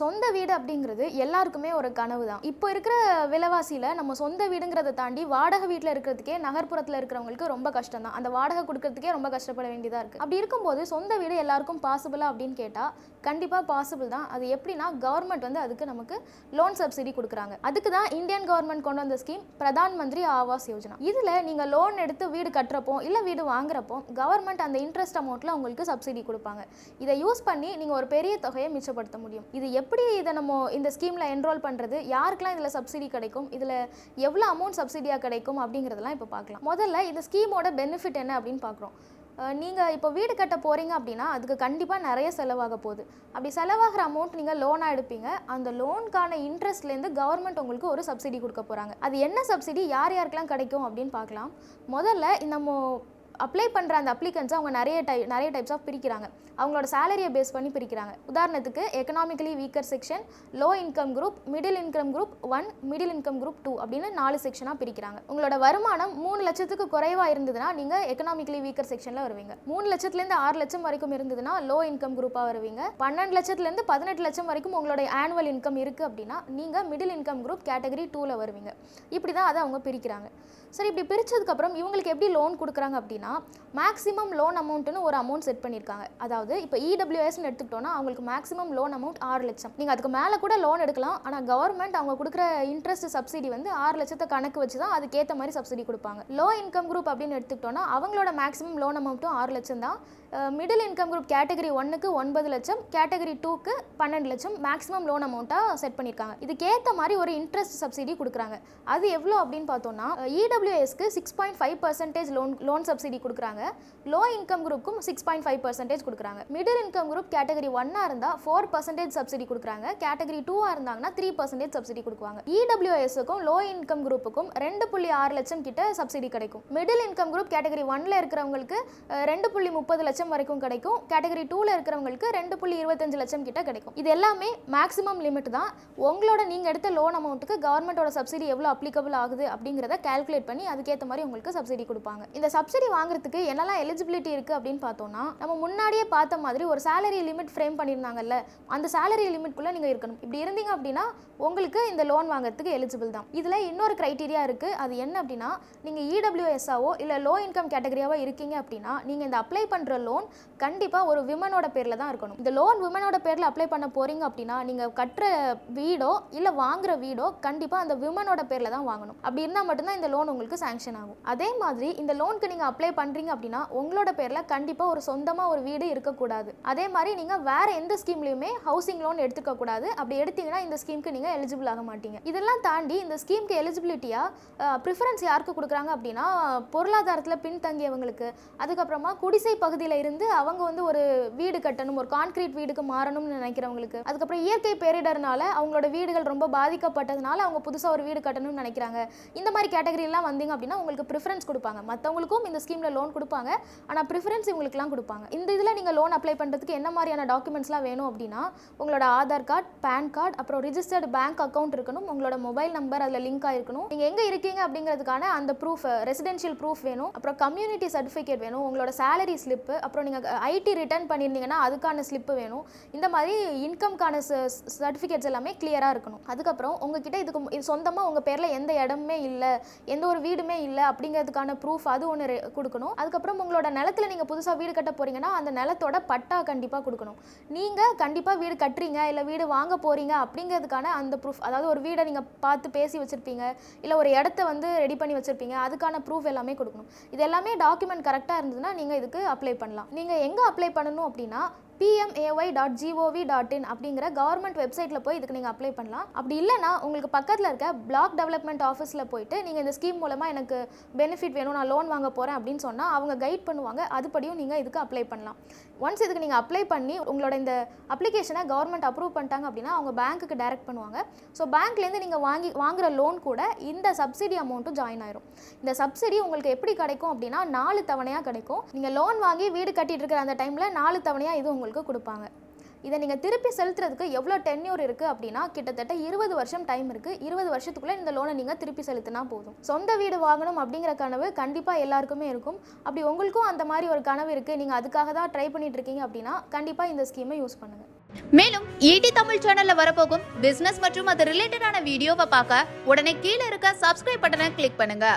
சொந்த வீடு அப்படிங்கிறது எல்லாருக்குமே ஒரு கனவு தான். இப்போ இருக்கிற விலைவாசியில் நம்ம சொந்த வீடுங்கிறத தாண்டி வாடகை வீட்டில் இருக்கிறதுக்கே நகர்ப்புறத்தில் இருக்கிறவங்களுக்கு ரொம்ப கஷ்டம் தான். அந்த வாடகை கொடுக்கறதுக்கே ரொம்ப கஷ்டப்பட வேண்டியதாக இருக்குது அப்படி இருக்கும்போது சொந்த வீடு எல்லாருக்கும் பாசிபிளா அப்படின்னு கேட்டால் கண்டிப்பாக பாசிபிள் தான். அது எப்படின்னா கவர்மெண்ட் வந்து அதுக்கு நமக்கு லோன் சப்சிடி கொடுக்குறாங்க. அதுக்கு தான் இந்தியன் கவர்மெண்ட் கொண்டு வந்த ஸ்கீம் பிரதான் மந்திரி ஆவாஸ் யோஜனா. இதில் நீங்கள் லோன் எடுத்து வீடு கட்டுறப்போ இல்லை வீடு வாங்குறப்போ கவர்மெண்ட் அந்த இன்ட்ரெஸ்ட் அமௌண்ட்டில் உங்களுக்கு சப்சிடி கொடுப்பாங்க. இதை யூஸ் பண்ணி நீங்கள் ஒரு பெரிய தொகையை மிச்சப்படுத்த முடியும். இது எப்படி எப்படி இதை நம்ம இந்த ஸ்கீமில் என்ரோல் பண்ணுறது யாருக்கெல்லாம் இதில் சப்சிடி கிடைக்கும்? இதில் எவ்வளோ அமௌண்ட் சப்சிடியாக கிடைக்கும்? அப்படிங்கிறதெல்லாம் இப்போ பார்க்கலாம். முதல்ல இந்த ஸ்கீமோட பெனிஃபிட் என்ன அப்படின்னு பார்க்குறோம். நீங்கள் இப்போ வீடு கட்ட போகிறீங்க அப்படின்னா அதுக்கு கண்டிப்பாக நிறைய செலவாக போகுது. அப்படி செலவாகிற அமௌண்ட் நீங்கள் லோனாக எடுப்பீங்க. அந்த லோனுக்கான இன்ட்ரெஸ்ட்லேருந்து கவர்மெண்ட் உங்களுக்கு ஒரு சப்சிடி கொடுக்க போகிறாங்க அது என்ன சப்சிடி யார் யாருக்கெல்லாம் கிடைக்கும் அப்படின்னு பார்க்கலாம். முதல்ல நம்ம அப்ளை பண்ணுற அந்த அப்ளிகன்ஸை அவங்க நிறைய டை நிறைய டைப்ஸ் ஆஃப் பிரிக்கிறாங்க. அவங்களோட சேலரியை பேஸ் பண்ணி பிரிக்கிறாங்க. உதாரணத்துக்கு economically weaker section low income group middle income group one middle income group two அப்படின்னு நாலு செக்ஷனாக பிரிக்கிறாங்க. உங்களோட வருமானம் மூணு லட்சத்துக்கு குறைவாக இருந்ததுன்னா நீங்கள் எக்கனாமிக்கலி வீக்கர் செக்ஷனில் வருவீங்க. மூணு லட்சத்துலேருந்து ஆறு லட்சம் வரைக்கும் இருந்ததுன்னா லோ இன்கம் குரூப்பாக வருவீங்க. பன்னெண்டு லட்சத்துலேருந்து பதினெட்டு லட்சம் வரைக்கும் உங்களோட ஆனுவல் இன்கம் இருக்குது அப்படின்னா நீங்கள் மிடில் இன்கம் குரூப் கேட்டகரி டூவில் வருவீங்க. இப்படி தான் அதை அவங்க பிரிக்கிறாங்க. சரி இப்படி பிரிச்சதுக்கப்புறம் இவங்களுக்கு எப்படி லோன் கொடுக்குறாங்க அப்படின்னா மேக்ஸிமம் லோன் அமௌண்ட்னு ஒரு அமௌண்ட் செட் பண்ணியிருக்காங்க அதாவது இப்போ இடபிள்யூஎஸ்னு எடுத்துக்கிட்டோன்னா அவங்களுக்கு மேக்ஸிமம் லோன் அமௌண்ட் ஆறு லட்சம். நீங்கள் அதுக்கு மேலே கூட லோன் எடுக்கலாம். ஆனால் கவர்மெண்ட் அவங்க கொடுக்குற இன்ட்ரெஸ்ட் சப்சிடி வந்து ஆறு லட்சத்தை கணக்கு வச்சு தான் அதுக்கேற்ற மாதிரி சப்சிடி கொடுப்பாங்க. லோ இன்கம் குரூப் அப்படின்னு எடுத்துக்கிட்டோன்னா அவங்களோட மேக்ஸிமம் லோன் அமௌண்ட்டும் ஆறு லட்சம் தான். மிடில் இன்கம் குரூப் கேட்டகரி ஒன்னுக்கு ஒன்பது லட்சம். கேட்டகரி டூக்கு பன்னெண்டு லட்சம். மேக்ஸிமம் லோன் அமௌண்ட்டாக செட் பண்ணியிருக்காங்க இதுக்கேற்ற மாதிரி ஒரு இன்ட்ரெஸ்ட் சப்சிடி கொடுக்குறாங்க. அது எவ்வளோ அப்படின்னு பார்த்தோம்னா இடபிள்யூஎஸ்க்கு six point five percentage loan loan subsidy கொடுக்குறாங்க. லோ இன்கம் குரூப்புக்கும் சிக்ஸ் பாயிண்ட் ஃபைவ் பர்சன்டேஜ் கொடுக்குறாங்க. மிடில் இன்கம் குரூப் கேட்டகரி ஒன்னாக இருந்தால் ஃபோர் பர்சன்டேஜ் சப்சிடி கொடுக்குறாங்க. கேட்டகரி டூவாக இருந்தாங்கன்னா த்ரீ பர்சன்டேஜ் சப்சிடி கொடுக்குவாங்க. இடபிள்யூஎஸ்க்கும் லோ இன்கம் குரூப்புக்கும் ரெண்டு புள்ளி ஆறு லட்சம் கிட்ட சப்சிடி கிடைக்கும். மிடில் இன்கம் குரூப் கேட்டகரி ஒன்ல இருக்கிறவங்களுக்கு ரெண்டு புள்ளி முப்பது லட்சம் வரைக்கும் கிடைக்கும். கேட்டகரி டூவில் இருக்கிறவங்களுக்கு ரெண்டு புள்ளி இருபத்தஞ்சு லட்சம் கிட்ட கிடைக்கும். இது எல்லாமே மேக்ஸிமம் லிமிட் தான். உங்களோட நீங்கள் எடுத்த லோன் அமௌண்ட்டுக்கு கவர்மெண்ட்டோட சப்சிடி எவ்வளோ அப்ளிகபிள் ஆகுது அப்படிங்கிறத கால்குலேட் பண்ணி அதுக்கேற்ற மாதிரி உங்களுக்கு சப்சிடி கொடுப்பாங்க. இந்த சப்சிடி வாங்குறதுக்கு என்னெல்லாம் எலிஜிபிலிட்டி இருக்குது அப்படின்னு பார்த்தோம்னா நம்ம முன்னாடியே பார்த்த மாதிரி ஒரு சேலரி லிமிட் ஃப்ரேம் பண்ணியிருந்தாங்கல்ல அந்த சேலரி லிமிட்குள்ளே நீங்கள் இருக்கணும். இப்படி இருந்தீங்க அப்படின்னா உங்களுக்கு இந்த லோன் வாங்குறதுக்கு எலிஜிபிள் தான். இதில் இன்னொரு க்ரைட்டீரியா இருக்குது அது என்ன அப்படின்னா நீங்கள் இடபிள்யூஎஸ்ஆவோ இல்லை லோ இன்கம் கேட்டகரியாவோ இருக்கீங்க அப்படின்னா நீங்கள் இந்த அப்ளை பண்ணுற லோன் கண்டிப்பாக ஒரு விமனோட பேரில் தான் இருக்கணும். இந்த லோன் விமனோட பேரில் அப்ளை பண்ண போகிறீங்க அப்படின்னா நீங்கள் கட்டுற வீடோ இல்லை வாங்குற வீடோ கண்டிப்பாக அந்த விமனோட பேரில் தான் வாங்கணும். அப்படி இருந்தால் மட்டும்தான் இந்த லோன் உங்களுக்கு சாங்ஷன் ஆகும். அதே மாதிரி இந்த லோனுக்கு நீங்கள் அப்ளை பண்ணுறீங்க அப்படின்னா உங்களோட பேரில் கண்டிப்பாக ஒரு சொந்தமாக ஒரு வீடு இருக்கக்கூடாது. அதே மாதிரி நீங்கள் வேறு எந்த ஸ்கீம்லையுமே ஹவுசிங் லோன் எடுத்துக்க கூடாது. அப்படி எடுத்தீங்கன்னா இந்த ஸ்கீமுக்கு நீங்கள் எலிஜிபிள் ஆக மாட்டீங்க. இதெல்லாம் தாண்டி இந்த ஸ்கீமுக்கு எலிஜிபிலிட்டியாக ப்ரிஃபரன்ஸ் யாருக்கு கொடுக்குறாங்க அப்படின்னா பொருளாதாரத்தில் பின்தங்கியவங்களுக்கு. அதுக்கப்புறமா குடிசை பகுதியில் இருந்து அவங்க வந்து ஒரு வீடு கட்டணும் ஒரு கான்கிரீட் வீடுக்கு மாறணும்னு நினைக்கிறவங்களுக்கு. அதுக்கப்புறம் இயற்கை பேரிடர்னால அவங்களோட வீடுகள் ரொம்ப பாதிக்கப்பட்டதுனால அவங்க புதுசாக ஒரு வீடு கட்டணும்னு நினைக்கிறாங்க. இந்த மாதிரி கேட்டகரியெல்லாம் வந்தீங்க அப்படின்னா உங்களுக்கு ப்ரிஃபரன்ஸ் கொடுப்பாங்க. மற்றவங்களுக்கும் இந்த ஸ்கீம் ஸ்கீமில் லோன் கொடுப்பாங்க. ஆனால் ப்ரிஃபரன்ஸ் இவங்களுக்குலாம் கொடுப்பாங்க. இந்த இதில் நீங்கள் லோன் அப்ளை பண்ணுறதுக்கு என்ன மாதிரியான டாக்குமெண்ட்ஸ்லாம் வேணும் அப்படின்னா உங்களோட ஆதார் கார்டு பேன் கார்டு அப்புறம் ரிஜிஸ்டர்டு பேங்க் அக்கௌண்ட் இருக்கணும் உங்களோட மொபைல் நம்பர் அதில் லிங்க் ஆயிருக்கணும். நீங்கள் எங்கே இருக்கீங்க அப்படிங்கிறதுக்கான அந்த ப்ரூஃப் ரெசிடென்ஷியல் ப்ரூஃப் வேணும். அப்புறம் கம்யூனிட்டி சர்டிஃபிகேட் வேணும். உங்களோட சேலரி ஸ்லிப்பு அப்புறம் நீங்கள் ஐடி ரிட்டர்ன் பண்ணியிருந்தீங்கன்னா அதுக்கான ஸ்லிப்பு வேணும். இந்த மாதிரி இன்கம்க்கான சர்டிஃபிகேட்ஸ் எல்லாமே கிளியராக இருக்கணும். அதுக்கப்புறம் உங்ககிட்ட இதுக்கு சொந்தமாக உங்கள் பேரில் எந்த இடமுமே இல்லை எந்த ஒரு வீடுமே இல்லை அப்படிங்கிறதுக்கான ப்ரூஃப் அது ஒன்று கொடுக்கணும் அதுக்கப்புறம் உங்களோட நிலத்துல நீங்கள் புதுசாக வீடு கட்ட போகிறீங்கன்னா அந்த நிலத்தோட பட்டா கண்டிப்பாக கொடுக்கணும். நீங்கள் கண்டிப்பாக வீடு கட்டுறீங்க இல்லை வீடு வாங்க போகிறீங்க அப்படிங்கிறதுக்கான அந்த ப்ரூஃப் அதாவது ஒரு வீடை நீங்கள் பார்த்து பேசி வச்சுருப்பீங்க இல்லை ஒரு இடத்த வந்து ரெடி பண்ணி வச்சுருப்பீங்க அதுக்கான ப்ரூஃப் எல்லாமே கொடுக்கணும். இது எல்லாமே டாக்குமெண்ட் கரெக்டாக இருந்ததுன்னா நீங்கள் இதுக்கு அப்ளை பண்ணலாம். நீங்கள் எங்கே அப்ளை பண்ணணும் அப்படின்னா PMAY dot gov dot in அப்படிங்கிற கவர்மெண்ட் வெப்சைட்டில் போய் இதுக்கு நீங்கள் அப்ளை பண்ணலாம். அப்படி இல்லைன்னா உங்களுக்கு பக்கத்தில் இருக்க பிளாக் டெவலப்மெண்ட் ஆஃபீஸில் போயிட்டு நீங்கள் இந்த ஸ்கீம் மூலமாக எனக்கு பெனிஃபிட் வேணும் நான் லோன் வாங்க போகிறேன் அப்படின்னு அப்படின்னு சொன்னால் அவங்க கைட் பண்ணுவாங்க. அதுபடியும் நீங்கள் இதுக்கு அப்ளை பண்ணலாம். ஒன்ஸ் இதுக்கு நீங்கள் அப்ளை பண்ணி உங்களோட இந்த அப்ளிகேஷனை கவர்மெண்ட் அப்ரூவ் பண்ணிட்டாங்க அப்படின்னா அவங்க பேங்க்குக்கு டைரக்ட் பண்ணுவாங்க. ஸோ பேங்க்லேருந்து நீங்கள் வாங்கி வாங்குற லோன் கூட இந்த சப்சிடி அமௌண்ட்டும் ஜாயின் ஆயிரும். இந்த சப்சிடி உங்களுக்கு எப்படி கிடைக்கும் அப்படின்னா நாலு தவணையாக கிடைக்கும். நீங்கள் லோன் வாங்கி வீடு கட்டிட்டு இருக்கிற அந்த டைமில் நாலு தவணையாக இது உங்களுக்கு கொடுப்பாங்க. இதை நீங்கள் திருப்பி செலுத்துறதுக்கு எவ்வளோ டென்யூர் இருக்குது அப்படின்னா கிட்டத்தட்ட இருபது வருஷம் டைம் இருக்குது இருபது வருஷத்துக்குள்ளே இந்த லோனை நீங்கள் திருப்பி செலுத்தினா போதும். சொந்த வீடு வாங்கணும் அப்படிங்கிற கனவு கண்டிப்பாக எல்லாருக்குமே இருக்கும். அப்படி உங்களுக்கும் அந்த மாதிரி ஒரு கனவு இருக்குது நீங்கள் அதுக்காக தான் ட்ரை பண்ணிட்டு இருக்கீங்க அப்படின்னா கண்டிப்பாக இந்த ஸ்கீமை யூஸ் பண்ணுங்கள் மேலும் ஈடி தமிழ் சேனல்ல வரப்போகும் பிசினஸ் மற்றும் அது ரிலேட்டடான வீடியோவை பார்க்க உடனே கீழே இருக்க சப்ஸ்கிரைப் பட்டனை கிளிக் பண்ணுங்க.